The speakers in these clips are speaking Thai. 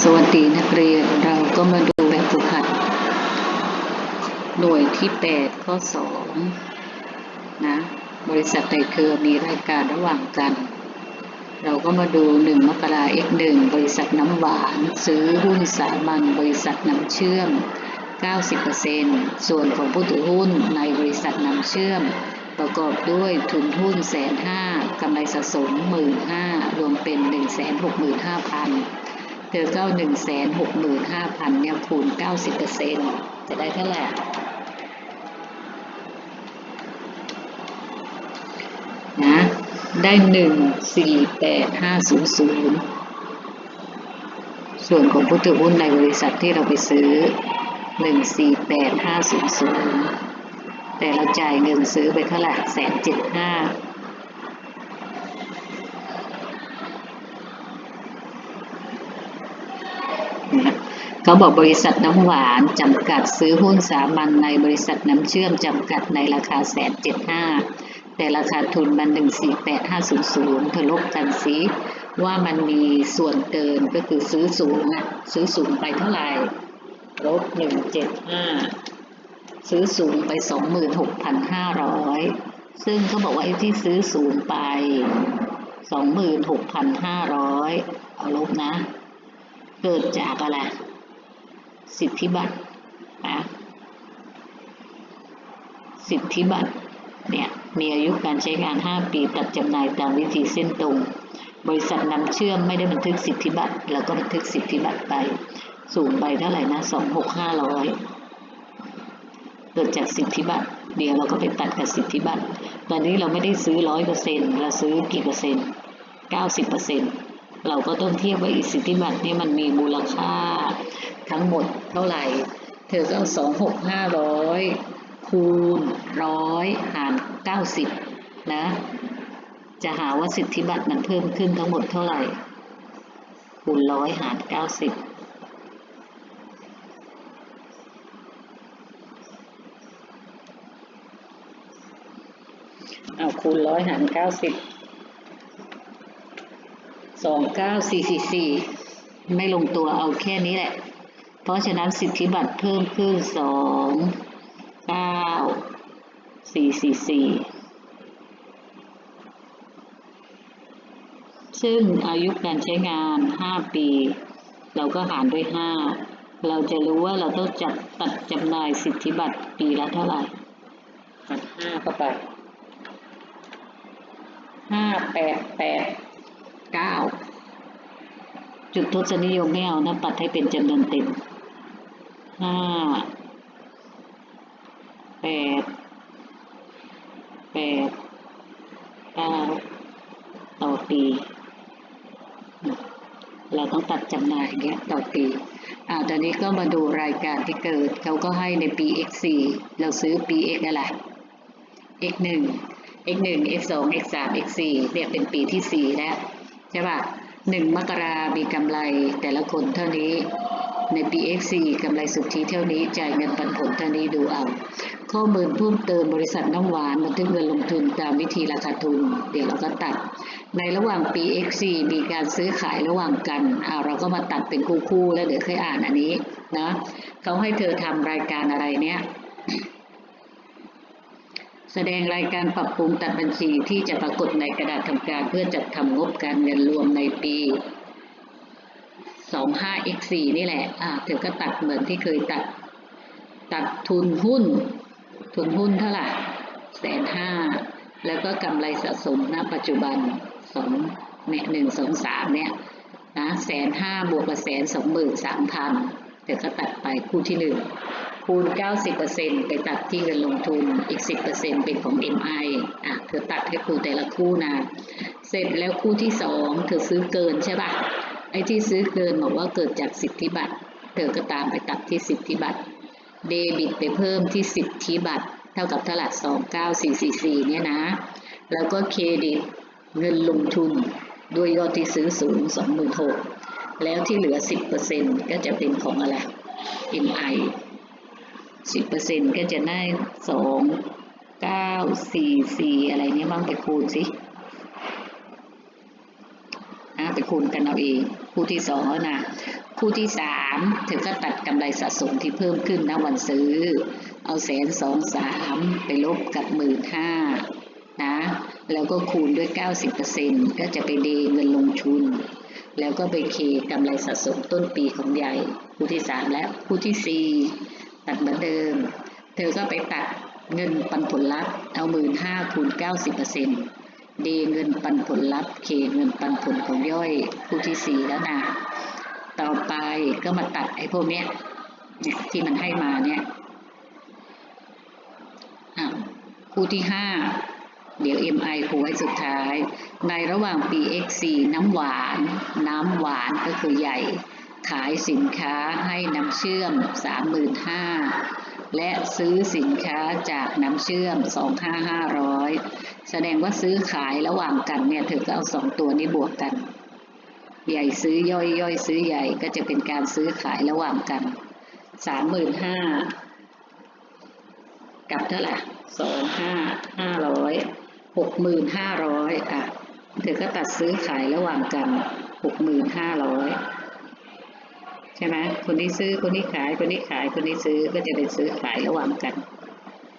สวัสดีนักเรียนเราก็มาดูแบบฝึกหัด หน่วยที่ 8 ข้อ 2 นะ บริษัทไตเครือมีรายการระหว่างกัน เราก็มาดู 1 มกรา x1 บริษัทน้ำหวาน ซื้อหุ้นสามัญบริษัทน้ำเชื่อม 90%ส่วนของผู้ถือหุ้นในบริษัทน้ำเชื่อม ประกอบด้วยทุนหุ้นแสนห้ากำไรสะสมหมื่นห้ารวมเป็น 1 6 5 0 0 0 เธอก็เอาหนึ่งแสนหกหมื่นห้าพันเนี่ยคูณเก้าสิบเปอร์เซ็นจะได้เท่าไหร่นะได้หนึ่งสี่แปดห้าศูนย์ศูนย์ส่วนของผู้ถือหุ้นในบริษัทที่เราไปซื้อหนึ่งสี่แปดห้าศูนย์ศูนย์แต่เราจ่ายเงินซื้อไปเท่าไหร่แสนเจ็ดห้า เขาบอกบริษัทน้ำหวานจำกัดซื้อหุ้นสามัญในบริษัทน้ำเชื่อมจำกัดในราคาแสนเจ็ดห้าแต่ราคาทุนมันหนึ่งสี่แปดห้าศูนย์ศูนย์เธอลบกันสิว่ามันมีส่วนเกินก็คือซื้อสูงอะซื้อสูงไปเท่าไหร่ลบหนึ่งเจ็ดห้าซื้อสูงไปสองหมื่นหกพันห้าร้อยซึ่งเขาบอกว่าไอ้ที่ซื้อสูงไปสองหมื่นหกพันห้าร้อยเอาลบนะ เกิดจากอะไร สิทธิบัตรนะสิทธิบัตรเนี่ยมีอายุการใช้งาน 5 ปีตัดจำหน่ายตามวิธีเส้นตรง บริษัทนำเชื่อมไม่ได้บันทึกสิทธิบัตรแล้วก็บันทึกสิทธิบัตรไป สูงไปเท่าไหร่นะสองหกห้าร้อยเกิดจากสิทธิบัตรเดี๋ยวเราก็ไปตัดกับสิทธิบัตรตอนนี้เราไม่ได้ซื้อร้อยเปอร์เซ็นต์เราซื้อกี่เปอร์เซ็นต์เก้าสิบเปอร์เซ็นต์เราก็ต้องเทียบว่าอีสิทธิบัตรนี่มันมีมูลค่า ทั้งหมดเท่าไหร่ เธอก็เอาสองหกห้าร้อยคูณร้อยหารเก้าสิบนะ จะหาว่าสิทธิบัตรมันเพิ่มขึ้นทั้งหมดเท่าไหร่ คูณร้อยหารเก้าสิบเอาคูณร้อยหารเก้าสิบสองเก้าสี่สี่สี่ไม่ลงตัวเอาแค่นี้แหละ เพราะฉะนั้นสิทธิบัตรเพิ่มขึ้นสองเก้าสี่สี่สี่ซึ่งอายุการใช้งานห้าปี เราก็หารด้วยห้าเราจะรู้ว่าเราต้องจัดตัดจำหน่ายสิทธิบัตรปีละเท่าไหร่ตัดห้าเข้าไปห้าแปดแปดเก้าจุดทศนิยมไม่เอานะปัดให้เป็นจำนวนเต็ม ห้าแปดแปดเก้าต่อปี เราต้องตัดจำหน่ายเนี้ยต่อปีอ่าตอนนี้ก็มาดูรายการที่เกิด เขาก็ให้ในปี x 4 เราซื้อปี x อะไร x 1 x 1 x 2 x 3 x 4 เนี่ยเป็นปีที่ 4 แล้ว ใช่ป่ะหนึ่งมกรามีกำไรแต่ละคนเท่านี้ ในปี x 4กำไรสุทธิเท่านี้จ่ายเงินปันผลเท่านี้ดูเอา ข้อมูลเพิ่มเติมบริษัทน้ำหวานบันทึกเงินลงทุนตามวิธีราคาทุน เดี๋ยวเราก็ตัด ในระหว่างปี x 4มีการซื้อขายระหว่างกันอ่าเราก็มาตัดเป็นคู่ๆแล้วเดี๋ยวค่อยอ่านอันนี้นะเขาให้เธอทำรายการอะไรเนี้ยแสดงรายการปรับปรุงตัดบัญชีที่จะปรากฏในกระดาษทำการเพื่อจัดทำงบการเงินรวมในปี 25x4 นี่แหละอ่าเธอก็ตัดเหมือนที่เคยตัด ตัดทุนหุ้น ทุนหุ้นเท่าไหร่แสนห้าแล้วก็กำไรสะสมณปัจจุบันสองเนี่ยหนึ่งสองสามเนี่ยนะแสนห้าบวกกับแสนสองหมื่นสามพันเธอก็ตัดไปคู่ที่หนึ่งคูณ 90%ไปตัดที่เงินลงทุนอีก 10%เป็นของ MI อะเธอตัดให้ครูแต่ละคู่นะ เสร็จแล้วคู่ที่ 2 เธอซื้อเกินใช่ปะ ไอ้ที่ซื้อเกินบอกว่าเกิดจากสิทธิบัตร เธอก็ตามไปตัดที่สิทธิบัตร เดบิตไปเพิ่มที่สิทธิบัตร เท่ากับเท่าไหร่29444เนี่ยนะ แล้วก็เครดิตเงินลงทุนด้วยยอดที่ซื้อสูง26,000แล้วที่เหลือ10%ก็จะเป็นของอะไร MI สิบเปอร์เซ็นก็จะได้สองเก้าสี่สี่อะไรเนี้ยบ้างไปคูณสิ นะไปคูณกันเอาเองคู่ที่สองแล้วนะคู่ที่สามเธอก็ตัดกำไรสะสมที่เพิ่มขึ้นณวันซื้อ เอาแสนสองสามไปลบกับหมื่นห้านะแล้วก็คูณด้วย 90%ก็จะไปเดเงินลงทุน แล้วก็ไปเคกำไรสะสมต้นปีของใหญ่คู่ที่สามและคู่ที่สี่ตัดเหมือนเดิม เธอก็ไปตัดเงินปันผลลัพธ์เอาหมื่นห้าคูณ 90%เดเงินปันผลลัพธ์เคเงินปันผลของย่อยคู่ที่สี่แล้วนะ ต่อไปก็มาตัดไอ้พวกเนี้ยเนี่ยที่มันให้มาเนี่ยอะคู่ที่ห้าเดี๋ยว MI คูไว้สุดท้าย ในระหว่างปี X4 น้ำหวาน น้ำหวานก็คือใหญ่ ขายสินค้าให้น้ำเชื่อม 35,000 และซื้อสินค้าจากน้ำเชื่อม 25500 แสดงว่าซื้อขายระหว่างกันเนี่ยเธอก็เอาสองตัวนี้บวกกัน ใหญ่ซื้อย่อยย่อยซื้อใหญ่ก็จะเป็นการซื้อขายระหว่างกัน 35,000กับเท่าไหร่25,500 65,500 อะ เธอก็ตัดซื้อขายระหว่างกัน 65,500 ช่ไหมคนที่ซื้อคนที่ขายคนที่ขายคนที่ซื้อก็จะเป็นซื้อขายระหว่างกัน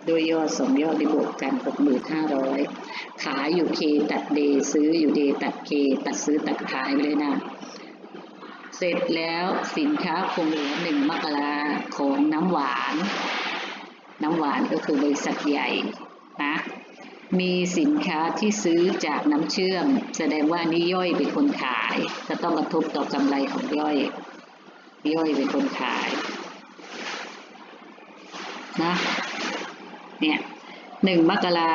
โดยยอดสองยอดที่บวกกันหกหมื่นห้าร้อยขายอยู่เคตัดเดซื้ออยู่เดตัดเคตัดซื้อตัดขายไปเลยนะเสร็จแล้วสินค้าคงเหลือหนึ่งมกราของน้ำหวาน น้ำหวานก็คือบริษัทใหญ่นะมีสินค้าที่ซื้อจากน้ำเชื่อม แสดงว่านี่ย่อยเป็นคนขาย จะต้องกระทบต่อกำไรของย่อย ย่อยเป็นคนขายนะเนี่ยหนึ่งมกรา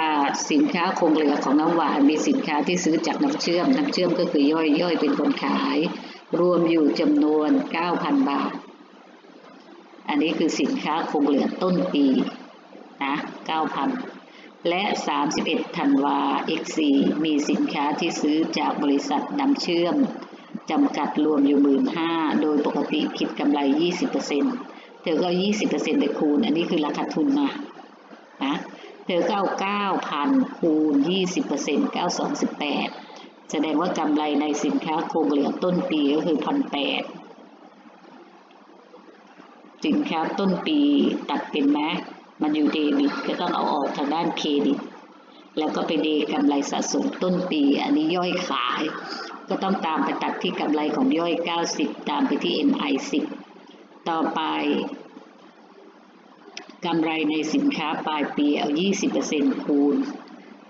สินค้าคงเหลือของน้ำหวานมีสินค้าที่ซื้อจากน้ำเชื่อม น้ำเชื่อมก็คือย่อยย่อยเป็นคนขาย รวมอยู่จำนวน 9,000 บาท อันนี้คือสินค้าคงเหลือต้นปีนะ9,000 และ 31ธันวา X4 มีสินค้าที่ซื้อจากบริษัทน้ำเชื่อมจำกัดรวมอยู่หมื่นห้าโดย ติคิดกำไร 20%เธอก็20%ไปคูณ อันนี้คือราคาทุนมานะเธอก็เอา9,000 คูณ 20% 928 แสดงว่ากำไรในสินค้าคงเหลือต้นปีก็คือ 1,800 สินค้าต้นปีตัดเป็นไหมมันอยู่เดบิตก็ต้องเอาออกทางด้านเครดิต แล้วก็ไปเดกำไรสะสมต้นปี อันนี้ย่อยขาย ก็ต้องตามไปตัดที่กำไรของย่อย 90 ตามไปที่ MI 10 ต่อไปกำไรในสินค้าปลายปีเอา 20%คูณ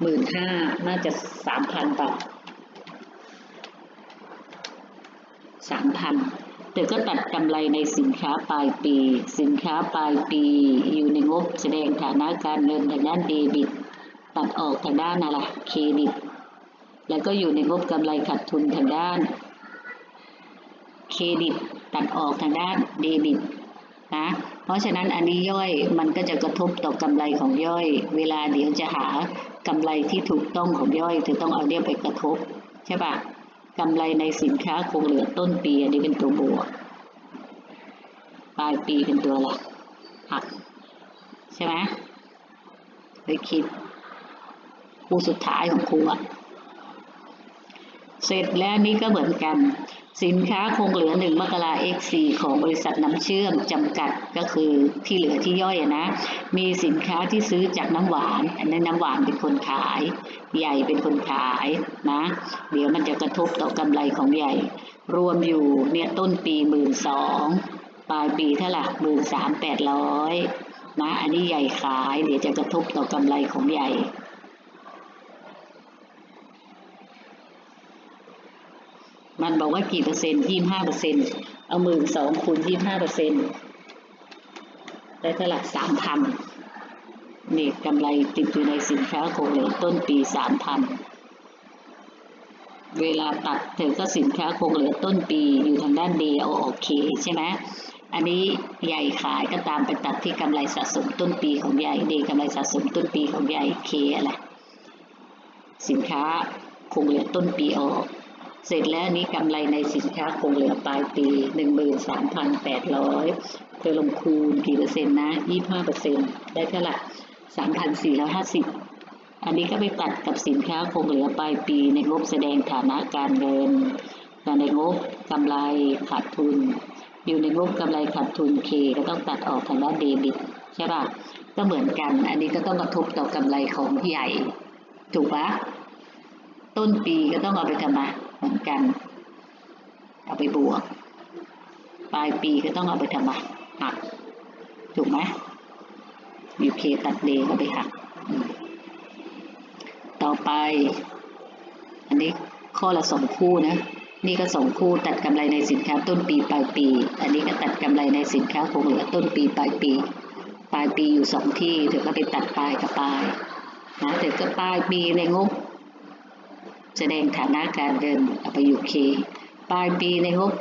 15,000น่าจะ 3,000 บาท 3,000 แต่ก็ตัดกำไรในสินค้าปลายปี สินค้าปลายปี อยู่ในงบแสดงฐานะการเงินทางด้านเดบิต ตัดออกทางด้านอะไรเครดิต แล้วก็อยู่ในงบกำไรขาดทุนทางด้าน เครดิตตัดออกทางด้านเดบิตนะเพราะฉะนั้นอันนี้ย่อยมันก็จะกระทบต่อกำไรของย่อย เวลาเดี๋ยวจะหากำไรที่ถูกต้องของย่อยเธอต้องเอาเนี่ยไปกระทบใช่ปะกำไรในสินค้าคงเหลือต้นปีอันนี้เป็นตัวบวกปลายปีเป็นตัวหลักหักใช่ไหมไปคิดครูสุดท้ายของครูอะ เสร็จแล้วนี่ก็เหมือนกัน สินค้าคงเหลือหนึ่งมกรา X4 ของบริษัทน้ำเชื่อมจำกัดก็คือที่เหลือที่ย่อยนะ มีสินค้าที่ซื้อจากน้ำหวานอันนี้น้ำหวานเป็นคนขาย ใหญ่เป็นคนขายนะ เดี๋ยวมันจะกระทบต่อกำไรของใหญ่ รวมอยู่เนี่ยต้นปีหมื่นสองปลายปีเท่าไหร่หมื่นสามแปดร้อยนะ อันนี้ใหญ่ขาย เดี๋ยวจะกระทบต่อกำไรของใหญ่ มันบอกว่ากี่เปอร์เซ็นต์ยี่ห้าเปอร์เซ็นต์เอาหมื่นสองคูณยี่ห้าเปอร์เซ็นต์ได้เท่าไหร่สามพันนี่กำไรติดอยู่ในสินค้าคงเหลือต้นปีสามพันเวลาตัดเธอก็สินค้าคงเหลือต้นปีอยู่ทางด้านดีเอาออกเคใช่ไหมอันนี้ใหญ่ขายก็ตามไปตัดที่กำไรสะสมต้นปีของใหญ่ดีกำไรสะสมต้นปีของใหญ่เคอะไรสินค้าคงเหลือต้นปีออก เสร็จแล้วนี้กำไรในสินค้าคงเหลือปลายปีหนึ่งหมื่นสามพันแปดร้อยเธอลงคูณกี่เปอร์เซ็นต์นะยี่ห้าเปอร์เซ็นต์ได้เท่าไหร่สามพันสี่ร้อยห้าสิบอันนี้ก็ไปตัดกับสินค้าคงเหลือปลายปีในงบแสดงฐานะการเงินแต่ในงบกำไรขาดทุน อยู่ในงบกำไรขาดทุน K ก็ต้องตัดออกทางด้านเดบิตใช่ปะก็เหมือนกัน อันนี้ก็ต้องกระทบต่อกำไรของใหญ่ ถูกปะต้นปีก็ต้องเอาไปทำไม เหมือนกัน เอาไปบวก ปลายปีก็ต้องเอาไปทำไมหัก ถูกไหมยูเคตัดเดก็ไปหัก ต่อไป อันนี้ข้อละสองคู่นะ นี่ก็สองคู่ตัดกำไรในสินค้าต้นปีปลายปี อันนี้ก็ตัดกำไรในสินค้าคงเหลือต้นปีปลายปี ปลายปีอยู่สองที่เธอก็ไปตัดปลายกับปลายนะเธอก็ปลายปีในงบ แสดงฐานะการเงินเอาไปอยู่เคปลายปีในงบ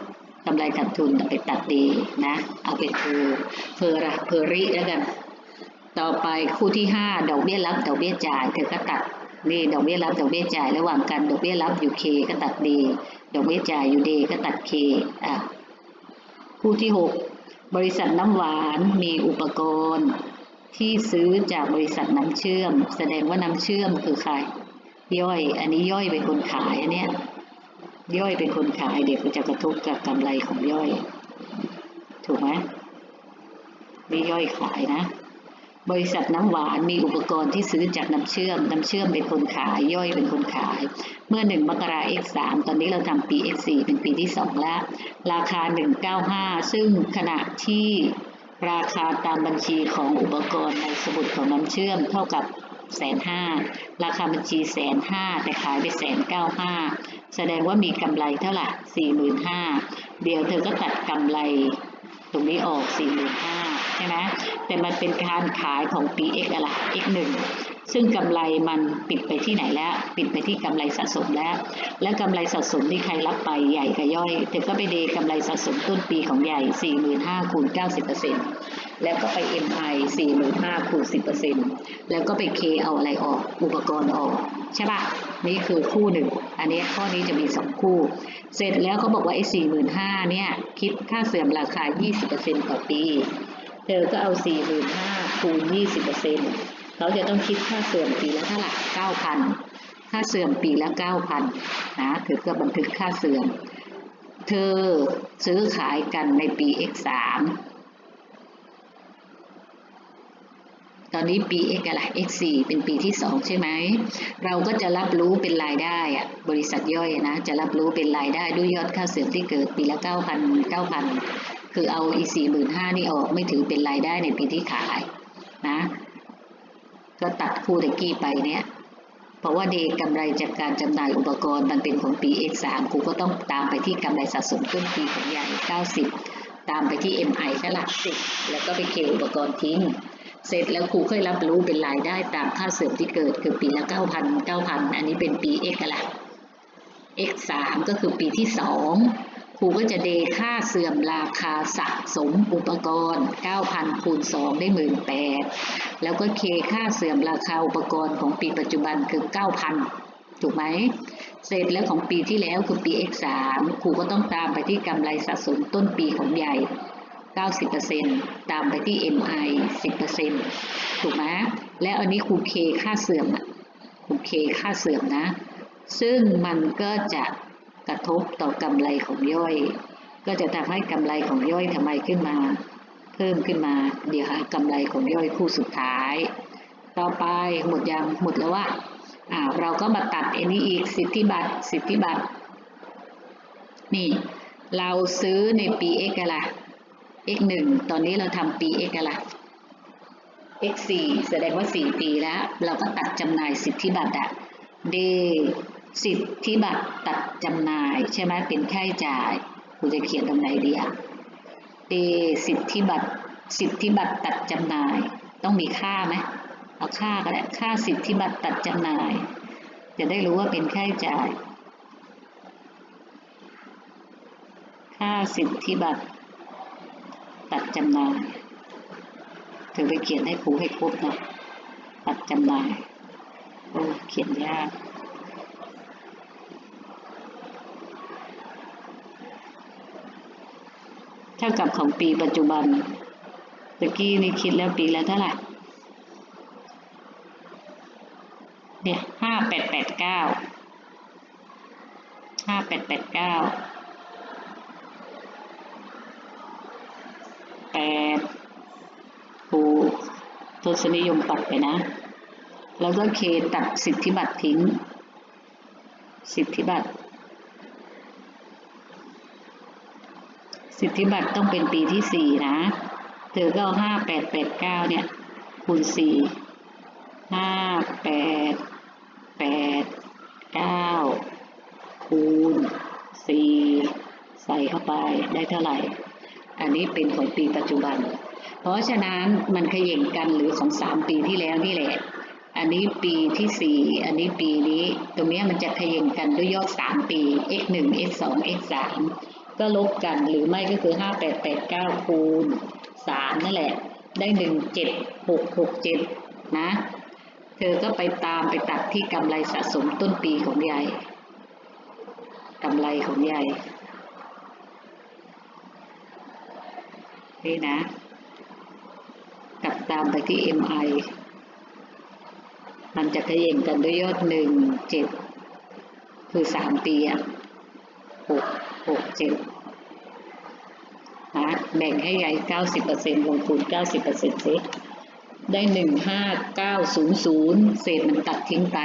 กำไรขาดทุนเอาไปตัดดีนะ เอาไปเพอเพอระเพอริแล้วกันต่อไปคู่ที่ห้าดอกเบี้ยรับดอกเบี้ยจ่ายเธอก็ตัดนี่ดอกเบี้ยรับดอกเบี้ยจ่ายระหว่างกันดอกเบี้ยรับอยู่เคก็ตัดดีดอกเบี้ยจ่ายอยู่เดก็ตัดเคอะคู่ที่หกบริษัทน้ำหวานมีอุปกรณ์ ที่ซื้อจากบริษัทน้ำเชื่อม แสดงว่าน้ำเชื่อมคือใคร ย่อย อันนี้ย่อยเป็นคนขายอันเนี้ยย่อยเป็นคนขายเดี๋ยวก็จะกระทบกับกำไรของย่อย ถูกไหมนี่ย่อยขายนะ บริษัทน้ำหวานมีอุปกรณ์ที่ซื้อจากน้ำเชื่อม น้ำเชื่อมเป็นคนขาย ย่อยเป็นคนขาย เมื่อหนึ่งมกรา x สามตอนนี้เราทำปี x สี่เป็นปีที่สองแล้ว ราคาหนึ่งเก้าห้าซึ่งขณะที่ราคาตามบัญชีของอุปกรณ์ในสมุดของน้ำเชื่อมเท่ากับ แสนห้าราคาบัญชีแสนห้าแต่ขายไปแสนเก้าห้าแสดงว่ามีกำไรเท่าไหร่สี่หมื่นห้าเดี๋ยวเธอก็ตัดกำไรตรงนี้ออกสี่หมื่นห้าใช่ไหมแต่มันเป็นการขายของปี x อะไร x หนึ่ง ซึ่งกำไรมันปิดไปที่ไหนแล้ว ปิดไปที่กำไรสะสมแล้ว และกำไรสะสมที่ใครรับไปใหญ่กับย่อยเธอก็ไปเดกำไรสะสมต้นปีของใหญ่ 45,000คูณ90%แล้วก็ไป MI 45,000คูณ10%แล้วก็ไป K เอาอะไรออกอุปกรณ์ออกใช่ปะนี่คือคู่หนึ่ง อันนี้ข้อนี้จะมีสองคู่ เสร็จแล้วเขาบอกว่าไอ้45,000เนี่ย คิดค่าเสื่อมราคา 20%ต่อปี เธอก็เอา 45,000คูณ20% เขาจะต้องคิดค่าเสื่อมปีละเท่าไหร่9,000ค่าเสื่อมปีละ9,000นะเธอก็บันทึกค่าเสื่อม เธอซื้อขายกันในปี X3 ตอนนี้ปี X อะไร X4 เป็นปีที่2ใช่ไหม เราก็จะรับรู้เป็นรายได้อะบริษัทย่อยนะ จะรับรู้เป็นรายได้ด้วยยอดค่าเสื่อมที่เกิดปีละ9,000 9,000คือเอาอี45,000นี่ออกไม่ถือเป็นรายได้ในปีที่ขายนะ ก็ตัดคู่ตะกี้ไปเนี่ยเพราะว่าเดกำไรจากการจำหน่ายอุปกรณ์มันเป็นของปี X3 ครูก็ต้องตามไปที่กำไรสะสมต้นปีของใหญ่90 ตามไปที่ MI ก็หลักสิบแล้วก็ไปเคอุปกรณ์ทิ้ง เสร็จแล้วครูค่อยรับรู้เป็นรายได้ตามค่าเสื่อมที่เกิดคือปีละ 9,000 9,000 อันนี้เป็นปี X อะไร X3 ก็คือปีที่ 2 ครูก็จะเดค่าเสื่อมราคาสะสมอุปกรณ์ 9,000คูณ2ได้18,000แล้วก็เคค่าเสื่อมราคาอุปกรณ์ของปีปัจจุบันคือ 9,000 ถูกไหม เสร็จแล้วของปีที่แล้วคือปี X3 ครูก็ต้องตามไปที่กำไรสะสมต้นปีของใหญ่ 90%ตามไปที่ MI 10%ถูกไหม แล้วอันนี้ครูเคค่าเสื่อมอะครูเคค่าเสื่อมนะ ซึ่งมันก็จะ กระทบต่อกำไรของย่อย ก็จะทำให้กำไรของย่อยทำไมขึ้นมา เพิ่มขึ้นมา เดี๋ยวหากำไรของย่อยคู่สุดท้าย ต่อไปหมดยังหมดแล้วว่าอ่าเราก็มาตัดอันนี้อีกสิทธิบัตรสิทธิบัตรนี่เราซื้อในปี x อะไร x หนึ่งตอนนี้เราทำปี x อะไร x สี่แสดงว่าสี่ปีแล้ว เราก็ตัดจำหน่ายสิทธิบัตรอะ d สิทธิบัตรตัดจำหน่ายใช่ไหมเป็นค่าใช้จ่ายกูจะเขียนตรงไหนดีอะ d สิทธิบัตรสิทธิบัตรตัดจำหน่าย ต้องมีค่าไหมเอาค่าก็ได้ค่าสิทธิบัตรตัดจำหน่าย จะได้รู้ว่าเป็นค่าใช้จ่าย ค่าสิทธิบัตรตัดจำหน่ายเธอไปเขียนให้ครูให้ครบนะตัดจำหน่ายโอ้เขียนยาก เท่ากับของปีปัจจุบันตะกี้นี่คิดแล้วปีแล้วเท่าไหร่เนี่ยห้าแปดแปดเก้าห้าแปดแปดเก้าแปดปูทศนิยมตัดไปนะ แล้วก็เคตัดสิทธิบัตรทิ้ง สิทธิบัตร สิทธิบัตรต้องเป็นปีที่สี่นะ เธอก็เอาห้าแปดแปดเก้าเนี่ยคูณสี่ห้าแปดแปดเก้าคูณสี่ใส่เข้าไปได้เท่าไหร่ อันนี้เป็นของปีปัจจุบัน เพราะฉะนั้นมันเขย่งกันหรือของสามปีที่แล้วนี่แหละ อันนี้ปีที่สี่อันนี้ปีนี้ ตรงนี้มันจะเขย่งกันด้วยยอดสามปี x หนึ่ง x สอง x สาม ก็ลบกันหรือไม่ก็คือห้าแปดแปดเก้าคูณสามนั่นแหละ ได้หนึ่งเจ็ดหกหกเจ็ดนะ เธอก็ไปตามไปตัดที่กำไรสะสมต้นปีของยายกำไรของยายนี่นะกลับตามไปที่ MI มันจะเขย่งกันด้วยยอดหนึ่งเจ็ดคือสามปีอะหก หกเจ็ดนะแบ่งให้ยายเก้าสิบเปอร์เซ็นต์ลงทุนเก้าสิบเปอร์เซ็นต์สิได้หนึ่งห้าเก้าศูนย์ศูนย์เศษมันตัดทิ้งไป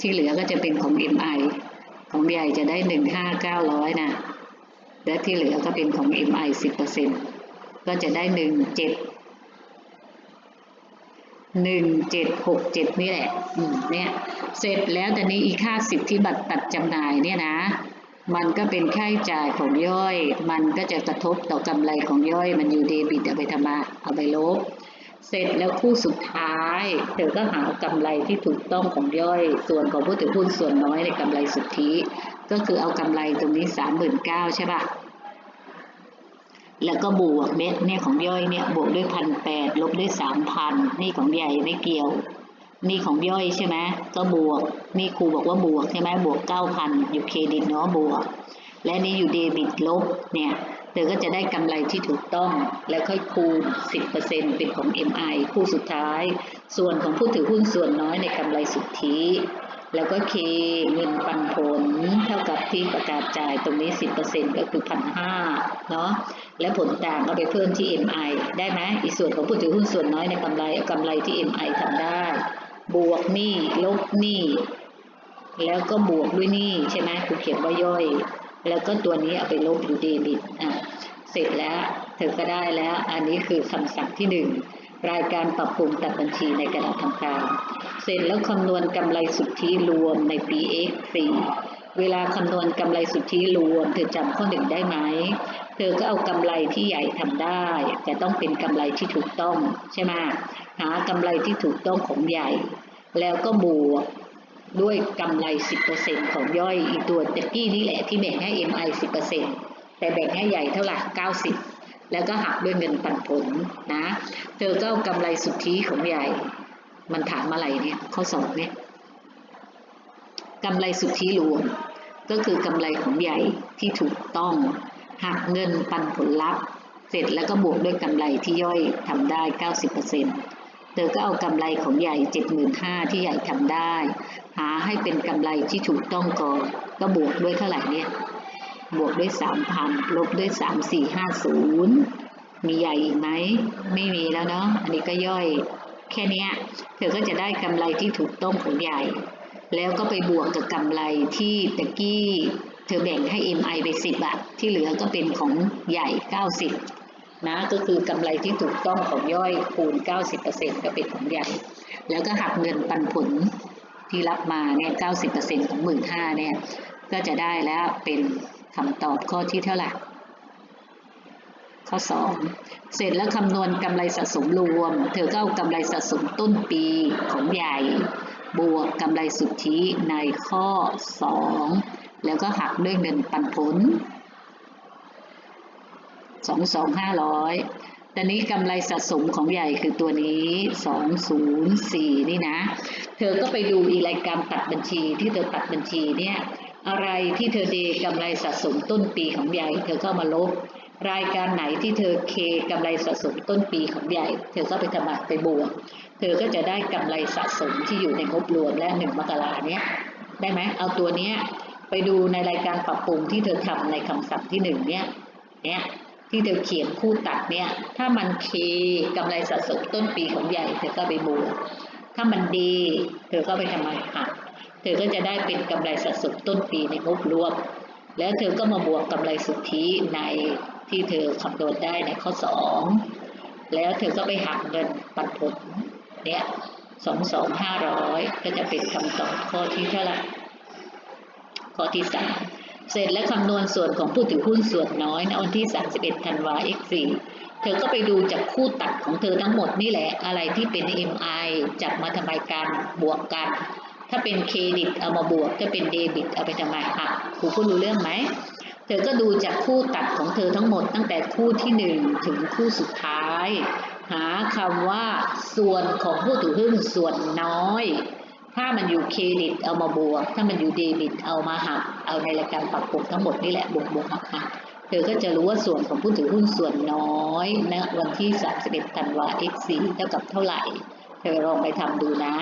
ที่เหลือก็จะเป็นของ MI ของใหญ่จะได้หนึ่งห้าเก้าร้อยนะ และที่เหลือก็เป็นของ MI สิบเปอร์เซ็นต์ก็จะได้หนึ่งเจ็ดหนึ่งเจ็ดหกเจ็ดนี่แหละ เนี่ย เสร็จแล้วแต่นี้อีค่าสิทธิบัตรตัดจำหน่ายเนี่ยนะ มันก็เป็นค่าใช้จ่ายของย่อย มันก็จะกระทบต่อกำไรของย่อย มันอยู่เดบิตเอาไปทำมาเอาไปลบ เสร็จแล้วคู่สุดท้าย เธอก็หากำไรที่ถูกต้องของย่อย ส่วนของผู้ถือหุ้นส่วนน้อยในกำไรสุทธิ ก็คือเอากำไรตรงนี้สามหมื่นเก้าใช่ปะแล้วก็บวกเนี่ยเนี่ยของย่อยเนี่ยบวกด้วยพันแปดลบด้วยสามพันนี่ของใหญ่ไม่เกี่ยว นี่ของย่อยใช่ไหมก็บวก นี่ครูบอกว่าบวกใช่ไหมบวกเก้าพันอยู่เครดิตเนาะบวก และนี่อยู่เดบิตลบเนี่ยเธอก็จะได้กำไรที่ถูกต้องแล้วค่อยคูณ 10%เป็นของ MI คู่สุดท้าย ส่วนของผู้ถือหุ้นส่วนน้อยในกำไรสุทธิแล้วก็เคเงินปันผลเท่ากับที่ประกาศจ่ายตรงนี้ 10%ก็คือพันห้าเนาะและผลต่างก็ไปเพิ่มที่ MI ได้ไหมอีกส่วนของผู้ถือหุ้นส่วนน้อยในกำไรเอากำไรที่ MI ทำได้ บวกหนี้ลบหนี้แล้วก็บวกด้วยหนี้ใช่ไหมคุณเขียนว่าย่อย แล้วก็ตัวนี้เอาไปลบอยู่เดบิตอะเสร็จแล้วเธอก็ได้แล้ว อันนี้คือคำสั่งที่หนึ่งรายการปรับปรุงตัดบัญชีในกระดาษทำการ เสร็จแล้วคำนวณกำไรสุทธิรวมในปี X4 เวลาคำนวณกำไรสุทธิรวม เธอจำข้อหนึ่งได้ไหม เธอก็เอากำไรที่ใหญ่ทำได้ แต่ต้องเป็นกำไรที่ถูกต้องใช่ไหมหากำไรที่ถูกต้องของใหญ่ แล้วก็บวกด้วยกำไร 10%ของย่อยอีกตัวตะกี้นี่แหละที่แบ่งให้ MI 10%แต่แบ่งให้ใหญ่เท่าไหร่90 แล้วก็หักด้วยเงินปันผลนะ เธอก็เอากำไรสุทธิของใหญ่ มันถามอะไรเนี่ย ข้อสองเนี่ย กำไรสุทธิรวม ก็คือกำไรของใหญ่ที่ถูกต้อง หักเงินปันผลลัพธ์ เสร็จแล้วก็บวกด้วยกำไรที่ย่อยทำได้ 90%เธอก็เอากำไรของใหญ่ 75,000ที่ใหญ่ทำได้ หาให้เป็นกำไรที่ถูกต้องก่อนก็บวกด้วยเท่าไหร่เนี่ย บวกด้วย 3,000 ลบด้วย 3450 มีใหญ่อีกไหม ไม่มีแล้วเนาะ อันนี้ก็ย่อย แค่นี้เธอก็จะได้กำไรที่ถูกต้องของใหญ่ แล้วก็ไปบวกกับกำไรที่ตะกี้เธอแบ่งให้ MI ไป 10อะที่เหลือก็เป็นของใหญ่ 90 นะ ก็คือกำไรที่ถูกต้องของย่อยคูณ 90%ก็เป็นของใหญ่ แล้วก็หักเงินปันผลที่รับมาเนี่ย90%ของ 15,000เนี่ย ก็จะได้แล้วเป็นคำตอบข้อที่เท่าไหร่ข้อ 2 เสร็จแล้วคำนวณกำไรสะสมรวม เธอก็เอากำไรสะสมต้นปีของใหญ่ บวกกำไรสุทธิในข้อ 2 แล้วก็หักด้วยเงินปันผลสองสองห้าร้อยตอนนี้กำไรสะสมของใหญ่คือตัวนี้สองศูนย์สี่นี่นะ เธอก็ไปดูอีรายการตัดบัญชีที่เธอตัดบัญชีเนี่ย อะไรที่เธอเดกำไรสะสมต้นปีของใหญ่ เธอก็มาลบรายการไหนที่เธอเคกำไรสะสมต้นปีของใหญ่ เธอก็ไปทำบัตรไปบวก เธอก็จะได้กำไรสะสมที่อยู่ในงบรวมและหนึ่งมกราเนี้ยได้ไหมเอาตัวเนี้ยไปดูในรายการปรับปรุงที่เธอทำในคำสั่งที่หนึ่งเนี้ยเนี่ยที่เธอเขียนคู่ตัดเนี่ย ถ้ามันเคกำไรสะสมต้นปีของใหญ่เธอก็ไปบวกถ้ามันดี เธอก็ไปทำไมหักเธอก็จะได้เป็นกำไรสะสมต้นปีในงบรวม แล้วเธอก็มาบวกกำไรสุทธิในที่เธอคำนวณได้ในข้อสองแล้วเธอก็ไปหักเงินปันผล เนี่ยสองสองห้าร้อยก็จะเป็นคำตอบข้อที่เท่าไหร่ข้อที่สามเสร็จแล้วคำนวณส่วนของผู้ถือหุ้นส่วนน้อยในวันที่ 31ธันวา x4 เธอก็ไปดูจากคู่ตัดของเธอทั้งหมดนี่แหละ อะไรที่เป็น MI จับมาทำไมกันบวกกัน ถ้าเป็นเครดิตเอามาบวกถ้าเป็นเดบิตเอาไปทำไมหักครูพูดรู้เรื่องไหม เธอก็ดูจากคู่ตัดของเธอทั้งหมดตั้งแต่คู่ที่หนึ่งถึงคู่สุดท้าย หาคำว่าส่วนของผู้ถือหุ้นส่วนน้อย ถ้ามันอยู่เครดิตเอามาบวก ถ้ามันอยู่เดบิตเอามาหัก เอาในรายการปรับปรุงทั้งหมดนี่แหละบวกบวกหักหักเธอก็จะรู้ว่าส่วนของผู้ถือหุ้นส่วนน้อยณวันที่ 31 ธันวา x4 เท่ากับเท่าไหร่ เธอลองไปทำดูนะ